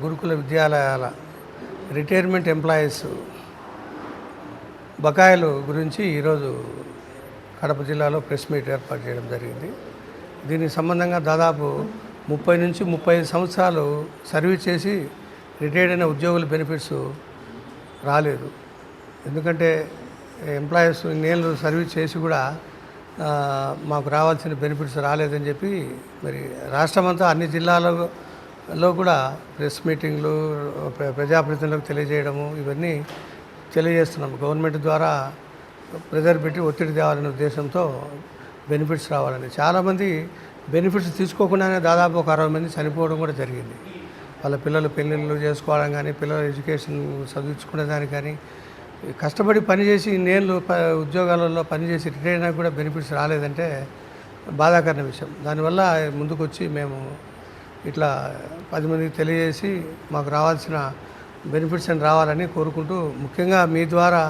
గురుకుల విద్యాలయాల retirement employees బకాయిలు గురించి ఈరోజు కడప జిల్లాలో ప్రెస్ మీట్ ఏర్పాటు చేయడం జరిగింది. దీనికి సంబంధంగా దాదాపు ముప్పై నుంచి ముప్పై సంవత్సరాలు సర్వీస్ చేసి రిటైర్డ్ అయిన ఉద్యోగుల బెనిఫిట్స్ రాలేదు. ఎందుకంటే ఎంప్లాయీస్ నేను సర్వీస్ చేసి కూడా మాకు రావాల్సిన బెనిఫిట్స్ రాలేదని చెప్పి మరి రాష్ట్రమంతా అన్ని జిల్లాలో లో కూడా ప్రెస్ మీటింగ్లు ప్ర- ప్రజాప్రతినిధులకు తెలియజేయడము ఇవన్నీ తెలియజేస్తున్నాం గవర్నమెంట్ ద్వారా ప్రెజర్ పెట్టి ఒత్తిడి తేవాలనే ఉద్దేశంతో బెనిఫిట్స్ రావాలని. చాలామంది బెనిఫిట్స్ తీసుకోకుండానే దాదాపు ఒక అరవై మంది చనిపోవడం కూడా జరిగింది. వాళ్ళ పిల్లలు పెళ్ళిళ్ళు చేసుకోవడం కానీ పిల్లల ఎడ్యుకేషన్ చదివించుకునే దానికి కానీ కష్టపడి పనిచేసి ఇన్నేళ్ళు ప ఉద్యోగాలలో పనిచేసి రిటైర్ అయినా కూడా బెనిఫిట్స్ రాలేదంటే బాధాకరణ విషయం. దానివల్ల ముందుకొచ్చి మేము ఇట్లా పది మందికి తెలియజేసి మాకు రావాల్సిన బెనిఫిట్స్ అని రావాలని కోరుకుంటూ ముఖ్యంగా మీ ద్వారా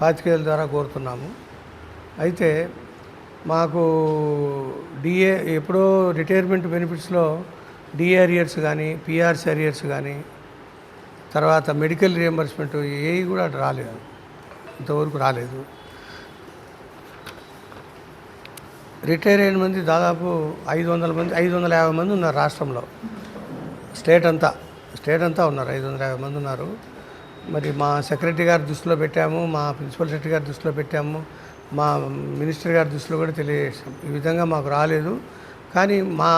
పాతికేయుల ద్వారా కోరుతున్నాము. అయితే మాకు డిఏ ఎప్పుడో రిటైర్మెంట్ బెనిఫిట్స్లో డిఏ అరియర్స్ కానీ పిఆర్సీ అరియర్స్ కానీ తర్వాత మెడికల్ రియంబర్స్మెంట్ ఏవి కూడా రాలేదు. ఇంతవరకు రాలేదు. రిటైర్ అయిన మంది దాదాపు ఐదు వందల మంది ఐదు వందల యాభై మంది ఉన్నారు రాష్ట్రంలో. స్టేట్ అంతా స్టేట్ అంతా ఉన్నారు ఐదు వందల యాభై మంది ఉన్నారు. మరి మా సెక్రటరీ గారి దృష్టిలో పెట్టాము మా ప్రిన్సిపల్ సెక్రటరీ గారి దృష్టిలో పెట్టాము మా మినిస్టర్ గారి దృష్టిలో కూడా తెలియజేసాం ఈ విధంగా మాకు రాలేదు. కానీ మా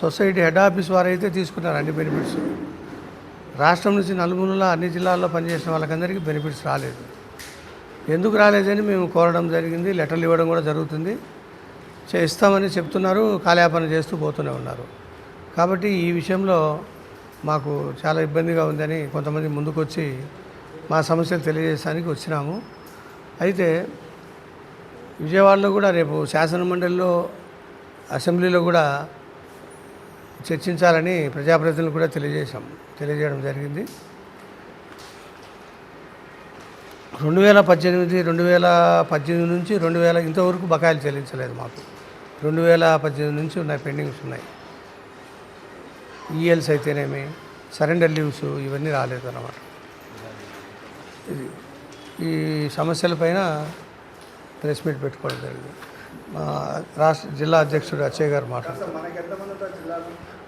సొసైటీ హెడ్ ఆఫీస్ వారు అయితే తీసుకున్నారు అన్ని బెనిఫిట్స్. రాష్ట్రం నుంచి నలుమూలల అన్ని జిల్లాల్లో పనిచేసిన వాళ్ళకందరికీ బెనిఫిట్స్ రాలేదు. ఎందుకు రాలేదని మేము కోరడం జరిగింది లెటర్లు ఇవ్వడం కూడా జరుగుతుంది. ఇస్తామని చెప్తున్నారు కాలయాపన చేస్తూ పోతూనే ఉన్నారు. కాబట్టి ఈ విషయంలో మాకు చాలా ఇబ్బందిగా ఉందని కొంతమంది ముందుకొచ్చి మా సమస్యలు తెలియజేయడానికి వచ్చినాము. అయితే విజయవాడలో కూడా రేపు శాసనమండలిలో అసెంబ్లీలో కూడా చర్చించాలని ప్రజాప్రతినిధులు కూడా తెలియజేశాం. తెలియజేయడం జరిగింది. రెండు వేల పద్దెనిమిది రెండు వేల పద్దెనిమిది నుంచి రెండు వేల ఇంతవరకు బకాయిలు చెల్లించలేదు మాకు. రెండు వేల పద్దెనిమిది నుంచి ఉన్నాయి పెండింగ్స్ ఉన్నాయి. ఈఎల్స్ అయితేనేమి సరెండర్ లీవ్స్ ఇవన్నీ రాలేదు అన్నమాట ఇది ఈ సమస్యలపైన ప్రెస్ మీట్ పెట్టుకోవడం జరిగింది. మా రాష్ట్ర జిల్లా అధ్యక్షుడు అచ్చయ్య గారు మాట్లాడుతారు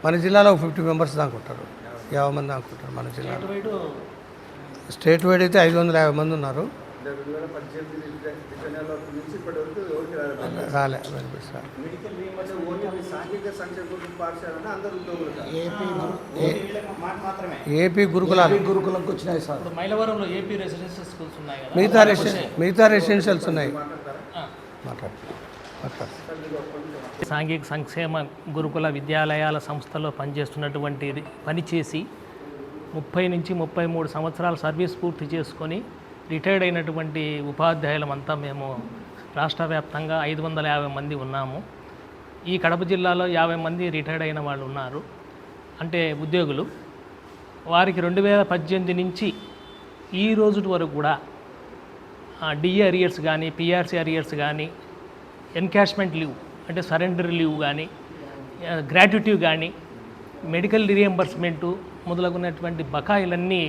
మన జిల్లాలో ఫిఫ్టీ మెంబర్స్ దాకా ఉంటారు. యాభై మంది దాకా ఉంటారు మన జిల్లాలో. స్టేట్ వైడ్ అయితే ఐదు వందల యాభై మంది ఉన్నారు. రాలే రాలే ఏపీ గురుకులాలు. గురుకులంకి వచ్చినాయి సార్. మైలవరంలో ఏపీ రెసిడెన్షియల్ స్కూల్స్ ఉన్నాయి కదా. మిగతా రెసిడెన్ మిగతా రెసిడెన్షియల్స్ ఉన్నాయి. సాంఘిక సంక్షేమ గురుకుల విద్యాలయాల సంస్థలో పనిచేస్తున్నటువంటి పనిచేసి ముప్పై నుంచి ముప్పై మూడు సంవత్సరాల సర్వీస్ పూర్తి చేసుకొని రిటైర్డ్ అయినటువంటి ఉపాధ్యాయులమంతా మేము రాష్ట్ర వ్యాప్తంగా ఐదు వందల యాభై మంది ఉన్నాము. ఈ కడప జిల్లాలో యాభై మంది రిటైర్డ్ అయిన వాళ్ళు ఉన్నారు. అంటే ఉద్యోగులు. వారికి రెండు వేల పద్దెనిమిది నుంచి ఈ రోజు వరకు కూడా డిఏ అరియర్స్ కానీ పిఆర్సీ అరియర్స్ కానీ ఎన్కాష్మెంట్ లీవ్ అంటే సరెండర్ లీవ్ కానీ గ్రాట్యుటీ కానీ మెడికల్ రియంబర్స్మెంటు మొదలగున్నటువంటి బకాయిలన్నీ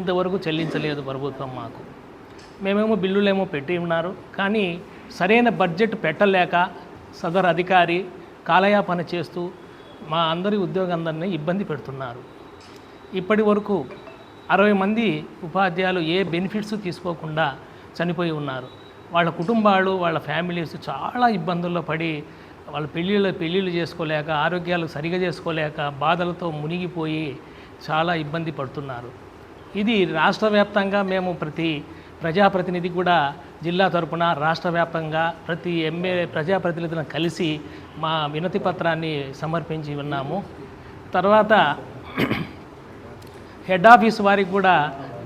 ఇంతవరకు చెల్లించలేదు ప్రభుత్వం మాకు. మేమేమో బిల్లులేమో పెట్టి ఉన్నారు. కానీ సరైన బడ్జెట్ పెట్టలేక సదరు అధికారి కాలయాపన చేస్తూ మా అందరి ఉద్యోగందరినీ ఇబ్బంది పెడుతున్నారు. ఇప్పటి వరకు అరవై మంది ఉపాధ్యాయులు ఏ బెనిఫిట్స్ తీసుకోకుండా చనిపోయి ఉన్నారు. వాళ్ళ కుటుంబాలు వాళ్ళ ఫ్యామిలీస్ చాలా ఇబ్బందుల్లో పడి వాళ్ళ పెళ్ళిళ్ళు పెళ్ళిళ్ళు చేసుకోలేక ఆరోగ్యాలు సరిగా చేసుకోలేక బాధలతో మునిగిపోయి చాలా ఇబ్బంది పడుతున్నారు. ఇది రాష్ట్ర వ్యాప్తంగా మేము ప్రతి ప్రజాప్రతినిధి కూడా జిల్లా తరపున రాష్ట్ర వ్యాప్తంగా ప్రతి ఎమ్మెల్యే ప్రజాప్రతినిధులను కలిసి మా వినతి పత్రాన్ని సమర్పించి ఉన్నాము. తర్వాత హెడ్ ఆఫీస్ వారికి కూడా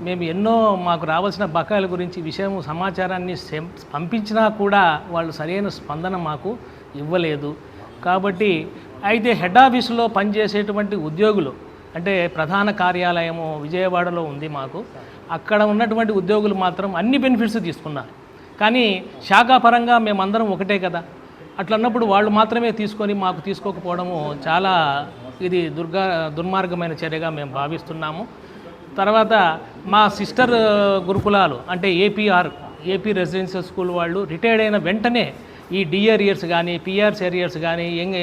మేము ఎన్నో మాకు రావాల్సిన బకాయిల గురించి విషయం సమాచారాన్ని పంపించినా కూడా వాళ్ళు సరైన స్పందన మాకు ఇవ్వలేదు. కాబట్టి అయితే హెడ్ ఆఫీసులో పనిచేసేటువంటి ఉద్యోగులు అంటే ప్రధాన కార్యాలయము విజయవాడలో ఉంది మాకు. అక్కడ ఉన్నటువంటి ఉద్యోగులు మాత్రం అన్ని బెనిఫిట్స్ తీసుకున్నారు. కానీ శాఖాపరంగా మేమందరం ఒకటే కదా. అట్లన్నప్పుడు వాళ్ళు మాత్రమే తీసుకొని మాకు తీసుకోకపోవడము చాలా ఇది దుర్గా దుర్మార్గమైన చర్యగా మేము భావిస్తున్నాము. తర్వాత మా సిస్టర్ గురుకులాలు అంటే ఏపీఆర్ ఏపీ రెసిడెన్షియల్ స్కూల్ వాళ్ళు రిటైర్డ్ అయిన వెంటనే ఈ డిఆర్ ఇయర్స్ కానీ పిఆర్స్ ఎరియర్స్ కానీ ఎంగ్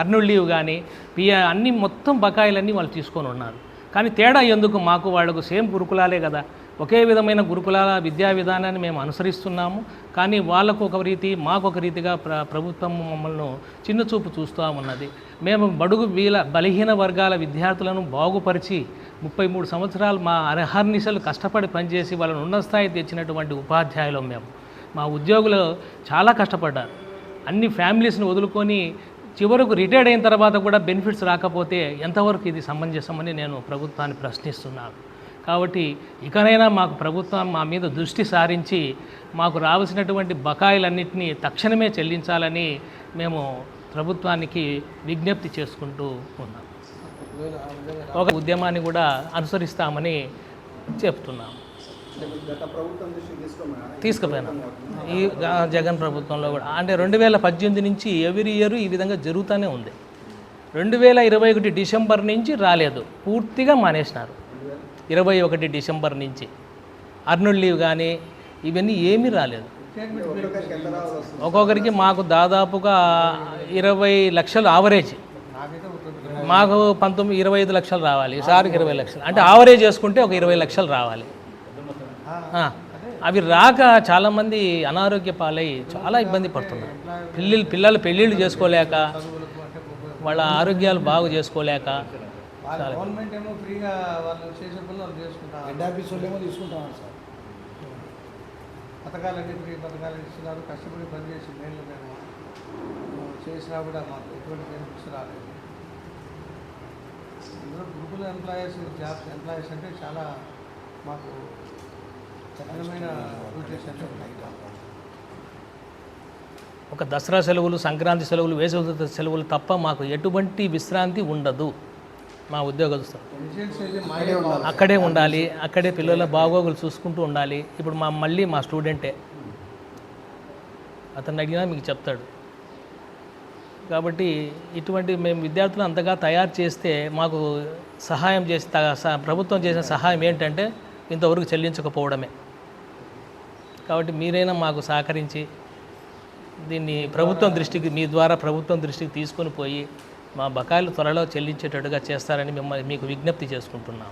అర్నుల్ లీవ్ కానీ పిఆర్ అన్ని మొత్తం బకాయిలన్నీ వాళ్ళు తీసుకొని ఉన్నారు. కానీ తేడా ఎందుకు? మాకు వాళ్ళకు సేమ్ గురుకులాలే కదా. ఒకే విధమైన గురుకులాల విద్యా విధానాన్ని మేము అనుసరిస్తున్నాము. కానీ వాళ్ళకు ఒక రీతి మాకు ఒక రీతిగా ప్ర ప్రభుత్వం మమ్మల్ని చిన్నచూపు చూస్తూ ఉన్నది. మేము బడుగు వీల బలహీన వర్గాల విద్యార్థులను బాగుపరిచి ముప్పై మూడు సంవత్సరాలు మా అర్హర్నిశలు కష్టపడి పనిచేసి వాళ్ళని ఉన్న స్థాయి తెచ్చినటువంటి ఉపాధ్యాయులు మేము. మా ఉద్యోగులు చాలా కష్టపడ్డారు. అన్ని ఫ్యామిలీస్ని వదులుకొని చివరకు రిటైర్డ్ అయిన తర్వాత కూడా బెనిఫిట్స్ రాకపోతే ఎంతవరకు ఇది సమంజసమని నేను ప్రభుత్వాన్ని ప్రశ్నిస్తున్నాను. కాబట్టి ఇకనైనా మాకు ప్రభుత్వం మా మీద దృష్టి సారించి మాకు రావాల్సినటువంటి బకాయిలన్నింటినీ తక్షణమే చెల్లించాలని మేము ప్రభుత్వానికి విజ్ఞప్తి చేసుకుంటూ ఉన్నాం. ఒక ఉద్యమాన్ని కూడా అనుసరిస్తామని చెప్తున్నాము. తీసుకుపోయినాం. ఈ జగన్ ప్రభుత్వంలో కూడా. అంటే రెండు వేల పద్దెనిమిది నుంచి ఎవ్రీ ఇయర్ ఈ విధంగా జరుగుతూనే ఉంది. రెండు వేల ఇరవై ఒకటి డిసెంబర్ నుంచి రాలేదు. పూర్తిగా మానేసినారు. ఇరవై ఒకటి డిసెంబర్ నుంచి. అర్నుల్ లీవ్ కానీ ఇవన్నీ ఏమీ రాలేదు. ఒక్కొక్కరికి మాకు దాదాపుగా ఇరవై లక్షలు ఆవరేజ్ మాకు పంతొమ్మిది ఇరవై ఐదు లక్షలు రావాలి. సార్కి ఇరవై లక్షలు. అంటే ఆవరేజ్ చేసుకుంటే ఒక ఇరవై లక్షలు రావాలి. అవి రాక చాలామంది అనారోగ్య పాలై చాలా ఇబ్బంది పడుతున్నారు. పిల్లలు పిల్లలు పెళ్ళిళ్ళు చేసుకోలేక వాళ్ళ ఆరోగ్యాలు బాగు చేసుకోలేక గవర్నమెంట్ ఏమో ఫ్రీగా వాళ్ళు చేసే పనులు వాళ్ళు చేసుకుంటారు. హెడ్ ఆఫీస్ వాళ్ళు ఏమో తీసుకుంటున్నారు సార్. పథకాలన్నీ ఫ్రీ పథకాలు ఇస్తున్నారు కష్టపడి పనిచేసి మేలు మేము చేసినా కూడా మాకు ఎటువంటి బెనిఫిట్స్ రాలేదు. ఇందులో గ్రూపుల ఎంప్లాయీస్ జాబ్స్ ఎంప్లాయీస్ అంటే చాలా మాకు ఉన్నాయి ఒక దసరా సెలవులు సంక్రాంతి సెలవులు వేసవి సెలవులు తప్ప మాకు ఎటువంటి విశ్రాంతి ఉండదు. మా ఉద్యోగస్తులు. అక్కడే ఉండాలి. అక్కడే పిల్లల బాగోగులు చూసుకుంటూ ఉండాలి. ఇప్పుడు మా మళ్ళీ మా స్టూడెంటే. అతను అడిగినా మీకు చెప్తాడు. కాబట్టి ఇటువంటి మేము విద్యార్థులు అంతగా తయారు చేస్తే మాకు సహాయం చేసి ప్రభుత్వం చేసిన సహాయం ఏంటంటే ఇంతవరకు చెల్లించకపోవడమే. కాబట్టి మీరైనా మాకు సహకరించి దీన్ని ప్రభుత్వం దృష్టికి మీ ద్వారా ప్రభుత్వం దృష్టికి తీసుకొని పోయి మా బకాయిలు త్వరలో చెల్లించేటట్టుగా చేస్తారని మిమ్మల్ని మీకు విజ్ఞప్తి చేసుకుంటున్నాం.